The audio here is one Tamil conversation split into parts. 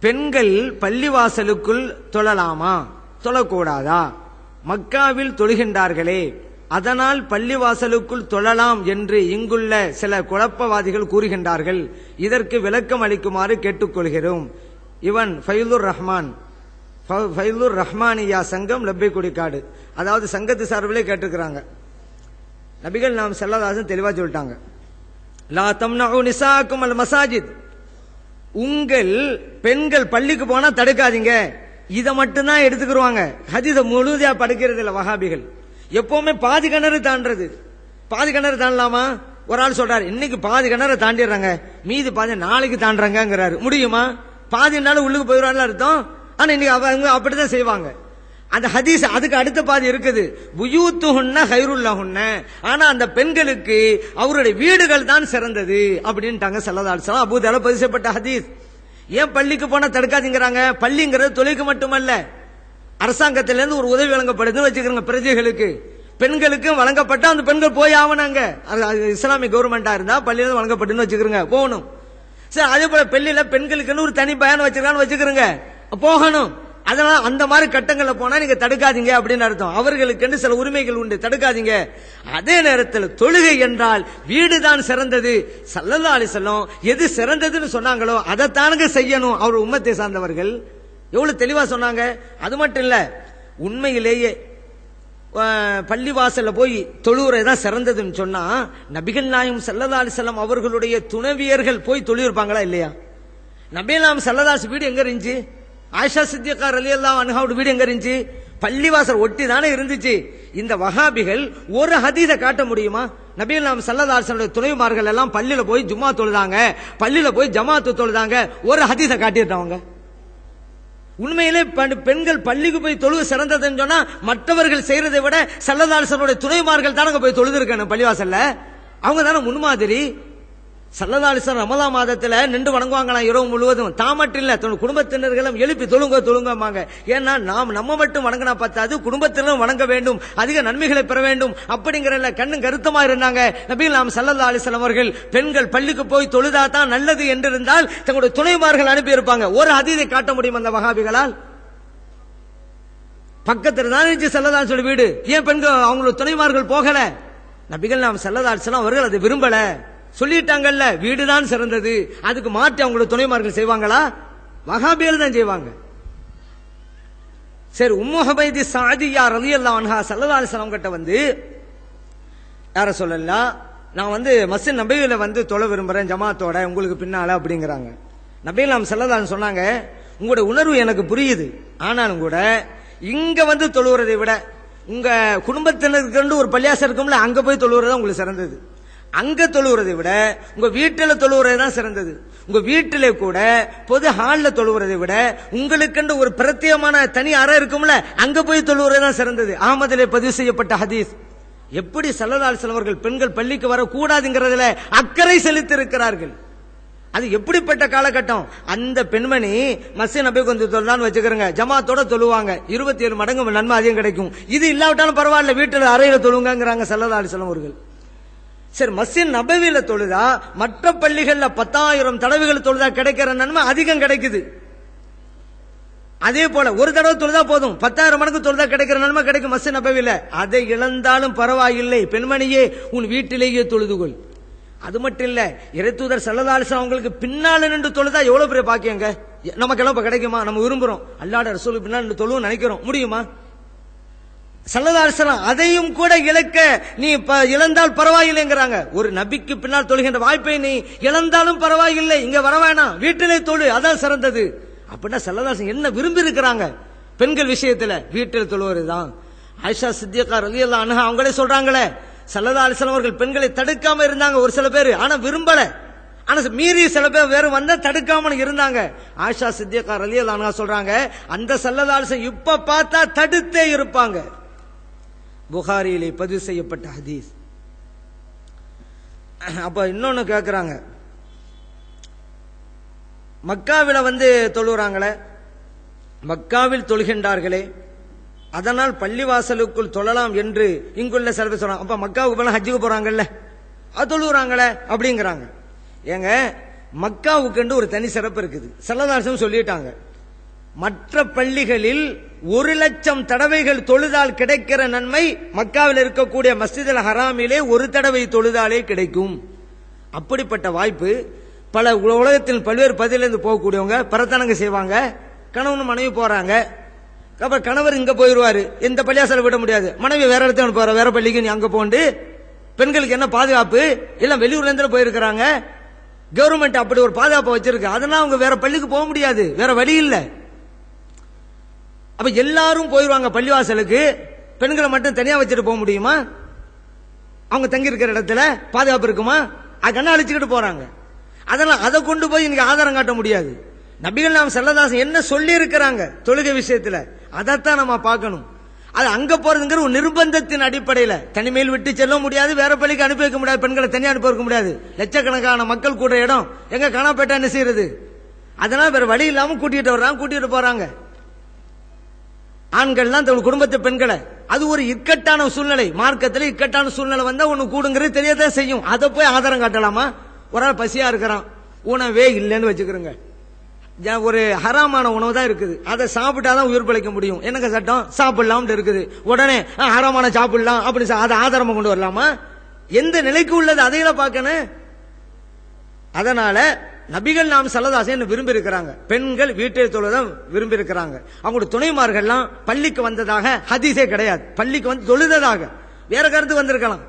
பெண்கள் பள்ளிவாசலுக்குள் தொழலாமா? தொழக்கூடாதா? மக்காவில் தொழுகின்றார்களே அதனால் பள்ளிவாசலுக்குள் தொழலாம் என்று இங்குள்ள சில குழப்பவாதிகள் கூறுகின்றார்கள். இதற்கு விளக்கம் அளிக்குமாறு கேட்டுக்கொள்கிறோம். இவன் ஃபைலுர் ரஹ்மான். ஃப- ஃபைலுர் ரஹ்மானியா சங்கம் லப்பை குடிக்காடு அதாவது சங்கத்து சார்பிலே கேட்டுக்கிறாங்க நபிகள் நாம் செல்லதாசன் தெளிவா சொல்லிட்டாங்க. லா தம்னஉ நிசாக்கும் அல் மசாஜித். உங்கள் பெண்கள் பள்ளிக்கு போனா தடுக்காதீங்க. இதை மட்டும்தான் எடுத்துக்கிடுவாங்க ஹதீஸ முழுதியா படுக்கிறது இல்ல வகாபிகள் எப்பவுமே பாதி கிணறு தாண்டது பாதி கிணறு தாண்டலாமா? ஒரு ஆள் சொல்றாரு இன்னைக்கு பாதி கிணறு தாண்டிடுறாங்க. மீதி பாதி நாளைக்கு தாண்டுறாங்கிறாரு முடியுமா? பாதி நாள் உள்ளுக்கு போயிடுவான்னு அர்த்தம். ஆனா இன்னைக்கு அவங்க அப்படிதான் செய்வாங்க. அந்த ஹதீஸ் அதுக்கு அடுத்த பாதி இருக்குது. புயூத்துஹுன்ன ஹைருல்லஹுன்ன. ஆனா அந்த பெண்களுக்கு அவருடைய வீடுகள் தான் சிறந்தது அப்படின்ட்டாங்க சல்லதால் சலாம் அபூதால பதிசப்பட்ட ஹதீஸ். ஏன் பள்ளிக்கு போனா தடுக்காதீங்கிறாங்க? பள்ளிங்கிறது தொழிலுக்கு மட்டுமல்ல. அரசாங்கத்திலிருந்து ஒரு உதவி வழங்கப்படுதுன்னு வச்சுக்கிறோங்க பிரஜைகளுக்கு. பெண்களுக்கும் வழங்கப்பட்ட அந்த பெண்கள் போய் ஆவனாங்க அது- அது கவர்மெண்டா இருந்தா பள்ளியிலிருந்து வழங்கப்பட்டுன்னு வச்சுக்கிறோங்க போகணும். சரி அதே போல பள்ளியில பெண்களுக்குன்னு ஒரு தனி பயன் வச்சிருக்கான்னு வச்சுக்கிறோங்க போகணும். அதனால அந்த மாதிரி கட்டங்கள்ல போனா நீங்க தடுக்காதீங்க அப்படின்னு அர்த்தம். அவர்களுக்கு சில உரிமைகள் உண்டு. தடுக்காதீங்க. அதே நேரத்தில் தொழுகை என்றால் வீடுதான் சிறந்தது. சல்லல்லா அலிசல்லம் எது சிறந்ததுன்னு சொன்னாங்களோ அதைத்தானுங்க செய்யணும். அவர் உம்மத்தை சார்ந்தவர்கள். எவ்வளவு தெளிவா சொன்னாங்க. அது மட்டும் இல்ல உண்மையிலேயே அஹ், பள்ளிவாசல்ல போய் தொழுவுரை தான் சிறந்ததுன்னு சொன்னா நபிகள் நாயும் சல்லல்லா அலிசல்லாம் அவர்களுடைய துணைவியர்கள் போய் தொழுவிருப்பாங்களா இல்லையா? நபிலாம் சல்லதாஸ் வீடு எங்க இருந்துச்சு? ஆயிஷா சித்தியக்கா அலி அல்லா அனுகாவோட வீடு எங்க இருந்துச்சு? பள்ளிவாசல் ஒட்டி தானே இருந்துச்சு. இந்த வஹாபிகள் ஒரு ஹதீத காட்ட முடியுமா? நபிகள் நாம் சல்லதாசனுடைய துணைமார்கள் எல்லாம் பள்ளியில போய் ஜும்மா தொழுதாங்க. பள்ளியில போய் ஜமாத்து தொழுதாங்க. ஒரு ஹதீத காட்டியிருந்தவங்க உண்மையிலே பெண்கள் பள்ளிக்கு போய் தொழுவு சிறந்ததுன்னு சொன்னா மற்றவர்கள் செய்யறதை விட சல்லதாசனுடைய துணைமார்கள் தானங்க போய் தொழுது பள்ளிவாசல்ல? அவங்க தானே முன்மாதிரி. சல்லதாலிசன் ரமதா மாதத்துல நின்று வணங்குவாங்களாம் இரவு முழுவதும். தான் மட்டும் இல்ல தன் குடும்பத்தினர்களும் எழுப்பி தொழுங்க தொழுங்கம்பாங்க. ஏன்னா நாம் நம்ம மட்டும் வணங்கினா பார்த்தாது குடும்பத்தினரும் வணங்க வேண்டும் அதிக நன்மைகளை பெற வேண்டும் அப்படிங்கிற கண்ணும் கருத்தமா இருந்தாங்க. நபிகள் நாம் சல்லதா அலிஸ்லாம் அவர்கள் பெண்கள் பள்ளிக்கு போய் தொழுதா தான் நல்லது என்று இருந்தால் தங்களுடைய துணைமார்கள் அனுப்பியிருப்பாங்க. ஒரு அதீதை காட்ட முடியும் அந்த வகாபிகளால் பக்கத்தில் தான் இருந்துச்சு செல்லதான் சொல்லி வீடு. ஏன் பெண்கள் அவங்களோட துணைமார்கள் போகல? நபிகள் நாம் செல்லதாட்சலாம் அவர்கள் அதை விரும்பல. சொல்லிட்டாங்கல்ல வீடுதான் சிறந்தது. அதுக்கு மாற்றி அவங்களோட துணைமார்கள் செய்வாங்களா? வகாபியல் தான் செய்வாங்க. சரி உம்மஹபைதி சாதி யார் ரலியல்லாஹு அன்ஹா ஸல்லல்லாஹு அலைஹி கிட்ட வந்து யார சொல்லலாம் நான் வந்து மஸ்ஜித் நபியில வந்து தொலை விரும்புறேன் ஜமாத்தோட உங்களுக்கு பின்னால அப்படிங்கிறாங்க. நபியில் நாம் செல்லதான் சொன்னாங்க உங்களோட உணர்வு எனக்கு புரியுது. ஆனாலும் கூட இங்க வந்து தொழுவுறதை விட உங்க குடும்பத்தினருக்கு ஒரு பள்ளியாசம் இருக்கும்ல அங்க போய் தொழுவுறது உங்களுக்கு சிறந்தது. அங்க தொழுவுறதை விட உங்க வீட்டில் தொழுவுறது தான் சிறந்தது. உங்க வீட்டில கூட பொது ஹால்ல தொழுவுறதை விட உங்களுக்கென்று ஒரு பிரத்யேகமான தனி அறை இருக்கும்ல அங்க போய் தொழுவுறது தான் சிறந்தது. அகமதிலே பதிவு செய்யப்பட்ட ஹதீஸ். எப்படி சல்லதால் செலவர்கள் பெண்கள் பள்ளிக்கு வரக்கூடாதுங்கிறதுல அக்கறை செலுத்தி இருக்கிறார்கள் அது எப்படிப்பட்ட காலகட்டம்? அந்த பெண்மணி மசிய நபி கொஞ்சம் தொழுதான்னு வச்சுக்கிறேங்க. ஜமாத்தோட தொழுவாங்க. இருபத்தி ஏழு மடங்கு நன்மை அதிகம் கிடைக்கும். இது இல்லாவிட்டாலும் பரவாயில்ல வீட்டில் அறையில் தொழுங்கிறாங்க சல்லதால் செல்வர்கள் சரி மஸ்ஜித் நபவியில தொழுதா? மற்ற பள்ளிகள்ல பத்தாயிரம் தடவைகள் தொழுதா கிடைக்கிற நன்மை அதிகம் கிடைக்குது. அதே போல ஒரு தடவை தொழுதா போதும். பத்தாயிரம் மடங்கு தொழுதா கிடைக்கிற நன்மை கிடைக்கும் மஸ்ஜித் நபவியில அதை இழந்தாலும் பரவாயில்லை. பெண்மணியே உன் வீட்டிலேயே தொழுதுகொள் அது மட்டும் இல்ல இறைத்தூதர் சல்லதாலிசன் அவங்களுக்கு பின்னால நின்று தொழுதா எவ்வளவு பெரிய பாக்கியங்க? நமக்கு எல்லாம் கிடைக்குமா? நம்ம விரும்புறோம். அல்லாட ரசூல் பின்னால் நின்று தொழுவும் நினைக்கிறோம். முடியுமா? சல்லதாலிசலாம் அதையும் கூட இழக்க நீ ப- இழந்தால் பரவாயில்லைங்கிறாங்க. ஒரு நபிக்கு பின்னால் தொழுகின்ற வாய்ப்பை நீ இழந்தாலும் பரவாயில்லை இங்க வர வேணாம் வீட்டிலே தொழு அதான் சிறந்தது. அப்படின்னா சல்லதாசன் என்ன விரும்பி இருக்கிறாங்க பெண்கள் விஷயத்துல வீட்டில் தொழுவதுதான். ஆயிஷா சித்தியக்கா ரலியல்லாஹு அனுகா அவங்களே சொல்றாங்களே சல்லதா அலிஸ்லாம் அவர்கள் பெண்களை தடுக்காம இருந்தாங்க ஒரு சில பேர் ஆனா விரும்பல. ஆனா மீறி சில பேர் வேறு வந்தா தடுக்காம இருந்தாங்க. ஆயிஷா சித்தியக்கா ரலியல்லாஹு அன்ஹா சொல்றாங்க அந்த சல்லதா அலிஸ்லாம் இப்ப பார்த்தா தடுத்தே இருப்பாங்க. புகாரியிலே பதிவு செய்யப்பட்ட ஹதீஸ். அப்ப இன்னொன்னு கேக்குறாங்க. மக்காவில வந்து தொழுகிறாங்களே மக்காவில் தொழுகின்றார்களே அதனால் பள்ளிவாசலுக்குள் தொழலாம் என்று இங்குள்ள சில பேர் சொல்றாங்க. அப்ப மக்காவுக்கு போனா ஹஜ்ஜுக்கு போறாங்கல்ல அது தொழுகிறாங்களே அப்படிங்கிறாங்க. ஏங்க மக்காவுக்கு ஒரு தனி சிறப்பு இருக்குது. செல்லதாசம் சொல்லிட்டாங்க. மற்ற பள்ளிகளில் ஒரு லட்சம் தடவைகள் தொழுதால் கிடைக்கிற நன்மை மக்காவில் இருக்கக்கூடிய மஸ்ஜிதில் ஹராமிலே ஒரு தடவை தொழுதாலே கிடைக்கும். அப்படிப்பட்ட வாய்ப்பு பல உலகத்தில் பல்வேறு பதிலிருந்து போகக்கூடியவங்க பரத்தனங்க செய்வாங்க. கணவன் மனைவி போறாங்க. அப்புறம் கணவர் இங்க போயிருவாரு. இந்த பள்ளியாசல விட முடியாது. மனைவி வேற இடத்துல போற வேற பள்ளிக்கு நீ அங்க போண்டு. பெண்களுக்கு என்ன பாதுகாப்பு? எல்லாம் வெளியூர்ல இருந்து போயிருக்கிறாங்க. கவர்மெண்ட் அப்படி ஒரு பாதுகாப்பு வச்சிருக்கு. அதனால அவங்க வேற பள்ளிக்கு போக முடியாது. வேற வழி இல்லை. அப்ப எல்லாரும் போயிருவாங்க பள்ளிவாசலுக்கு. பெண்களை மட்டும் தனியா வச்சுட்டு போக முடியுமா? அவங்க தங்கி இருக்கிற இடத்துல பாதுகாப்பு இருக்குமா? அது அழிச்சுக்கிட்டு போறாங்க. அதெல்லாம் அதை கொண்டு போய் இன்னைக்கு ஆதாரம் காட்ட முடியாது. நபிகள் நாம் செல்லதாசன் என்ன சொல்லி இருக்கிறாங்க தொழுகை விஷயத்துல? அதைத்தான் நம்ம பார்க்கணும். அது அங்க போறதுங்கிற ஒரு நிர்பந்தத்தின் அடிப்படையில. தனிமையில் விட்டு செல்ல முடியாது வேற பள்ளிக்கு அனுப்பி வைக்க முடியாது பெண்களை தனியாக அனுப்பி வைக்க முடியாது. லட்சக்கணக்கான மக்கள் கூட இடம். எங்க காணாப்பேட்டா என்ன செய்யறது? அதனால வேற வழி இல்லாம கூட்டிட்டு வர்றாங்க கூட்டிட்டு போறாங்க. ஆண்கள்லாம் தங்கள் குடும்பத்து பெண்களை. அது ஒரு இக்கட்டான சூழ்நிலை. மார்க்கத்தில் இக்கட்டான சூழ்நிலை வந்தா ஒன்னு கூடுங்கிறது தெரியதான் செய்யும். அதை போய் ஆதாரம் காட்டலாமா? ஒரு ஆள் பசியா இருக்கிறான். உணவே இல்லைன்னு வச்சுக்கிறோங்க. ஜ- ஒரு ஹராமான உணவு தான் இருக்குது. அதை சாப்பிட்டாதான் உயிர் பிழைக்க முடியும். என்னங்க சட்டம்? சாப்பிடலாம் இருக்குது. உடனே ஆ, ஹராமான சாப்பிடலாம். அப்படி சா- அதை ஆதாரமா கொண்டு வரலாமா? எந்த நிலைக்கு உள்ளது? அதையில பார்க்கணும். அதனால நபிகள் நாம் சல்லதாசன் விரும்பி இருக்கிறாங்க பெண்கள் வீட்டை தொழுதான் விரும்பி இருக்கிறாங்க அவங்களுடைய துணைமார்கள்லாம் பள்ளிக்கு வந்ததாக ஹதீஸே கிடையாது. பள்ளிக்கு வந்து தொழுததாக. வேற கருத்து வந்திருக்கலாம்.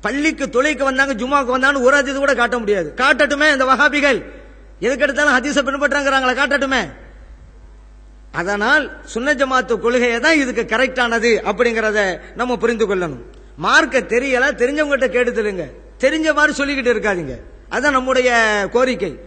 பள்ளிக்கு தொலைக்கு வந்தாங்க ஜுமாக்கு வந்தாங்க ஒரு ஹதீஸ் கூட காட்ட முடியாது. காட்டட்டுமே இந்த வகாபிகள் எதுக்கு எடுத்தாலும் ஹதீஸை பின்பற்றாங்கிறாங்களா காட்டட்டுமே. அதனால் சுன்ன ஜமாத்து கொள்கையை தான் இதுக்கு கரெக்டானது அப்படிங்கறத நம்ம புரிந்து கொள்ளணும். மார்க்க தெரியல தெரிஞ்சவங்ககிட்ட கேட்டு தெரிஞ்ச மாதிரி சொல்லிக்கிட்டு இருக்காதீங்க. அதுதான் நம்முடைய கோரிக்கை.